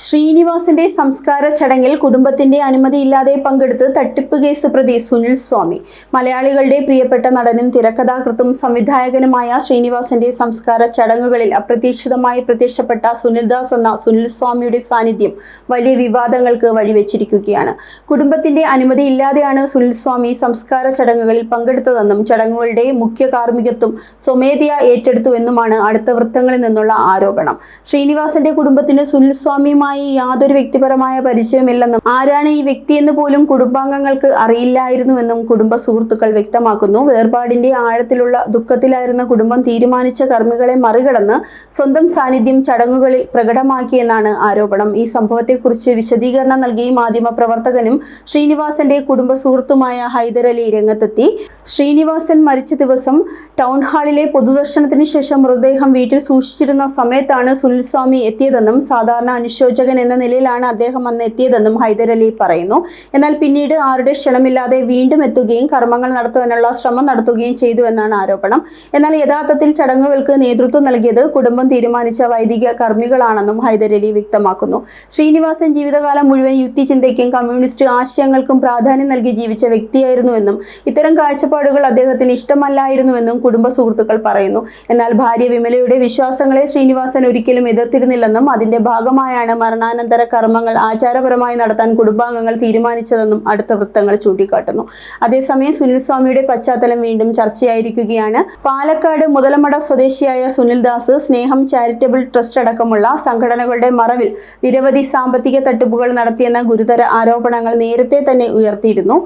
ശ്രീനിവാസിന്റെ സംസ്കാര ചടങ്ങിൽ കുടുംബത്തിന്റെ അനുമതിയില്ലാതെ പങ്കെടുത്ത് തട്ടിപ്പ് കേസ് പ്രതി സുനിൽ സ്വാമി. മലയാളികളുടെ പ്രിയപ്പെട്ട നടനും തിരക്കഥാകൃത്തും സംവിധായകനുമായ ശ്രീനിവാസിന്റെ സംസ്കാര ചടങ്ങുകളിൽ അപ്രതീക്ഷിതമായി പ്രത്യക്ഷപ്പെട്ട സുനിൽദാസ് എന്ന സുനിൽ സ്വാമിയുടെ സാന്നിധ്യം വലിയ വിവാദങ്ങൾക്ക് വഴിവെച്ചിരിക്കുകയാണ്. കുടുംബത്തിന്റെ അനുമതിയില്ലാതെയാണ് സുനിൽ സ്വാമി സംസ്കാര ചടങ്ങുകളിൽ പങ്കെടുത്തതെന്നും ചടങ്ങുകളുടെ മുഖ്യ കാർമ്മികത്വം സ്വമേധയാ ഏറ്റെടുത്തുവെന്നുമാണ് അടുത്ത വൃത്തങ്ങളിൽ നിന്നുള്ള ആരോപണം. ശ്രീനിവാസന്റെ കുടുംബത്തിന് സുനിൽ സ്വാമിയുമായി യാതൊരു വ്യക്തിപരമായ പരിചയമില്ലെന്നും ആരാണ് ഈ വ്യക്തിയെന്ന് പോലും കുടുംബാംഗങ്ങൾക്ക് അറിയില്ലായിരുന്നുവെന്നും കുടുംബ സുഹൃത്തുക്കൾ വ്യക്തമാക്കുന്നു. വേർപാടിന്റെ ആഴത്തിലുള്ള ദുഃഖത്തിലായിരുന്ന കുടുംബം തീരുമാനിച്ച കർമ്മികളെ മറികടന്ന് സ്വന്തം സാന്നിധ്യം ചടങ്ങുകളിൽ പ്രകടമാക്കിയെന്നാണ് ആരോപണം. ഈ സംഭവത്തെക്കുറിച്ച് വിശദീകരണം നൽകി മാധ്യമപ്രവർത്തകനും ശ്രീനിവാസന്റെ കുടുംബ സുഹൃത്തുമായ ഹൈദരലി രംഗത്തെത്തി. ശ്രീനിവാസൻ മരിച്ച ദിവസം ടൗൺ ഹാളിലെ പൊതുദർശനത്തിന് ശേഷം മൃതദേഹം വീട്ടിൽ സൂക്ഷിച്ചിരുന്ന സമയത്താണ് സുനിൽസ്വാമി എത്തിയതെന്നും സാധാരണ അനുശോചകൻ എന്ന നിലയിലാണ് അദ്ദേഹം അന്ന് എത്തിയതെന്നും ഹൈദരലി പറയുന്നു. എന്നാൽ പിന്നീട് ആരുടെ ക്ഷണമില്ലാതെ വീണ്ടും എത്തുകയും കർമ്മങ്ങൾ നടത്തുവാനുള്ള ശ്രമം നടത്തുകയും ചെയ്തു എന്നാണ് ആരോപണം. എന്നാൽ യഥാർത്ഥത്തിൽ ചടങ്ങുകൾക്ക് നേതൃത്വം നൽകിയത് കുടുംബം തീരുമാനിച്ച വൈദിക കർമ്മികളാണെന്നും ഹൈദരലി വ്യക്തമാക്കുന്നു. ശ്രീനിവാസൻ ജീവിതകാലം മുഴുവൻ യുക്തിചിന്തയ്ക്കും കമ്മ്യൂണിസ്റ്റ് ആശയങ്ങൾക്കും പ്രാധാന്യം നൽകി ജീവിച്ച വ്യക്തിയായിരുന്നുവെന്നും ഇത്തരം കാഴ്ചപ്പാടുകൾ അദ്ദേഹത്തിന് ഇഷ്ടമല്ലായിരുന്നുവെന്നും കുടുംബ സുഹൃത്തുക്കൾ പറയുന്നു. എന്നാൽ ഭാര്യ വിമലയുടെ വിശ്വാസങ്ങളെ ശ്രീനിവാസൻ ഒരിക്കലും എതിർത്തിരുന്നില്ലെന്നും അതിന്റെ ഭാഗമായാണ് മരണാനന്തര കർമ്മങ്ങൾ ആചാരപരമായി നടത്താൻ കുടുംബാംഗങ്ങൾ തീരുമാനിച്ചതെന്നും അടുത്ത വൃത്തങ്ങൾ ചൂണ്ടിക്കാട്ടുന്നു. അതേസമയം സുനിൽ സ്വാമിയുടെ പശ്ചാത്തലം വീണ്ടും ചർച്ചയായിരിക്കുകയാണ്. പാലക്കാട് മുതലമട സ്വദേശിയായ സുനിൽദാസ് സ്നേഹം ചാരിറ്റബിൾ ട്രസ്റ്റ് അടക്കമുള്ള സംഘടനകളുടെ മറവിൽ നിരവധി സാമ്പത്തിക തട്ടിപ്പുകൾ നടത്തിയെന്ന ഗുരുതര ആരോപണങ്ങൾ നേരത്തെ തന്നെ ഉയർത്തിയിരുന്നു.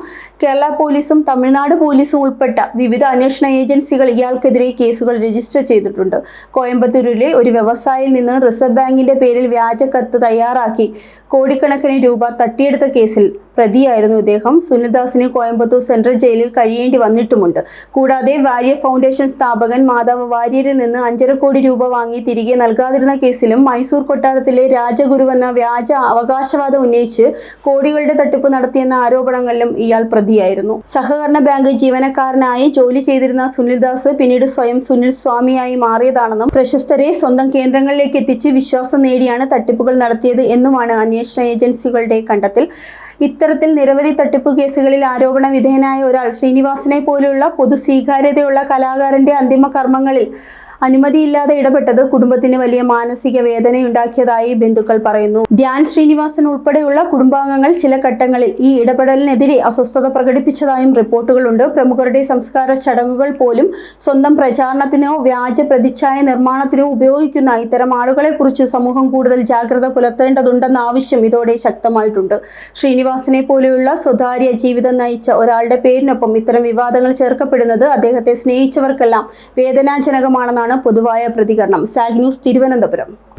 കേരള പോലീസും തമിഴ്നാട് പോലീസും ഉൾപ്പെട്ട വിവിധ അന്വേഷണ ഏജൻസികൾ ഇയാൾക്കെതിരെ കേസുകൾ രജിസ്റ്റർ ചെയ്തിട്ടുണ്ട്. കോയമ്പത്തൂരിലെ ഒരു വ്യവസായിയിൽ നിന്ന് റിസർവ് ബാങ്കിന്റെ പേരിൽ വ്യാജ കത്ത് തയ്യാറാക്കി. കോടിക്കണക്കിന് രൂപ തട്ടിയെടുത്ത കേസിൽ പ്രതിയായിരുന്നു ഇദ്ദേഹം. സുനിൽദാസിന് കോയമ്പത്തൂർ സെൻട്രൽ ജയിലിൽ കഴിയേണ്ടി വന്നിട്ടുമുണ്ട്. കൂടാതെ വാര്യർ ഫൗണ്ടേഷൻ സ്ഥാപകൻ മാതാവ് വാര്യരിൽ നിന്ന് അഞ്ചര കോടി രൂപ വാങ്ങി തിരികെ നൽകാതിരുന്ന കേസിലും മൈസൂർ കൊട്ടാരത്തിലെ രാജഗുരുവെന്ന വ്യാജ അവകാശവാദം ഉന്നയിച്ച് കോടികളുടെ തട്ടിപ്പ് നടത്തിയെന്ന ആരോപണങ്ങളിലും ഇയാൾ പ്രതിയായിരുന്നു. സഹകരണ ബാങ്ക് ജീവനക്കാരനായി ജോലി ചെയ്തിരുന്ന സുനിൽദാസ് പിന്നീട് സ്വയം സുനിൽ സ്വാമിയായി മാറിയതാണെന്നും പ്രശസ്തരെ സ്വന്തം കേന്ദ്രങ്ങളിലേക്ക് എത്തിച്ച് വിശ്വാസം നേടിയാണ് തട്ടിപ്പുകൾ നടത്തിയത് എന്നുമാണ് അന്വേഷണ ഏജൻസികളുടെ കണ്ടെത്തൽ. ഇത്തരത്തിൽ നിരവധി തട്ടിപ്പ് കേസുകളിൽ ആരോപണ വിധേയനായ ഒരാൾ ശ്രീനിവാസനെ പോലെയുള്ള പൊതു സ്വീകാര്യതയുള്ള കലാകാരന്റെ അന്തിമ കർമ്മങ്ങളിൽ അനുമതിയില്ലാതെ ഇടപെട്ടത് കുടുംബത്തിന് വലിയ മാനസിക വേദനയുണ്ടാക്കിയതായി ബന്ധുക്കൾ പറയുന്നു. ധ്യാൻ ശ്രീനിവാസൻ ഉൾപ്പെടെയുള്ള കുടുംബാംഗങ്ങൾ ചില ഘട്ടങ്ങളിൽ ഈ ഇടപെടലിനെതിരെ അസ്വസ്ഥത പ്രകടിപ്പിച്ചതായും റിപ്പോർട്ടുകളുണ്ട്. പ്രമുഖരുടെ സംസ്കാര ചടങ്ങുകൾ പോലും സ്വന്തം പ്രചാരണത്തിനോ വ്യാജ പ്രതിച്ഛായ നിർമ്മാണത്തിനോ ഉപയോഗിക്കുന്ന ഇത്തരം ആളുകളെ കുറിച്ച് സമൂഹം കൂടുതൽ ജാഗ്രത പുലർത്തേണ്ടതുണ്ടെന്ന ആവശ്യം ഇതോടെ ശക്തമായിട്ടുണ്ട്. ശ്രീനിവാസനെ പോലെയുള്ള സ്വകാര്യ ജീവിതം നയിച്ച ഒരാളുടെ പേരിനൊപ്പം ഇത്തരം വിവാദങ്ങൾ ചേർക്കപ്പെടുന്നത് അദ്ദേഹത്തെ സ്നേഹിച്ചവർക്കെല്ലാം വേദനാജനകമാണെന്നാണ് പൊതുവായ പ്രതികരണം. സാഗ് ന്യൂസ് തിരുവനന്തപുരം.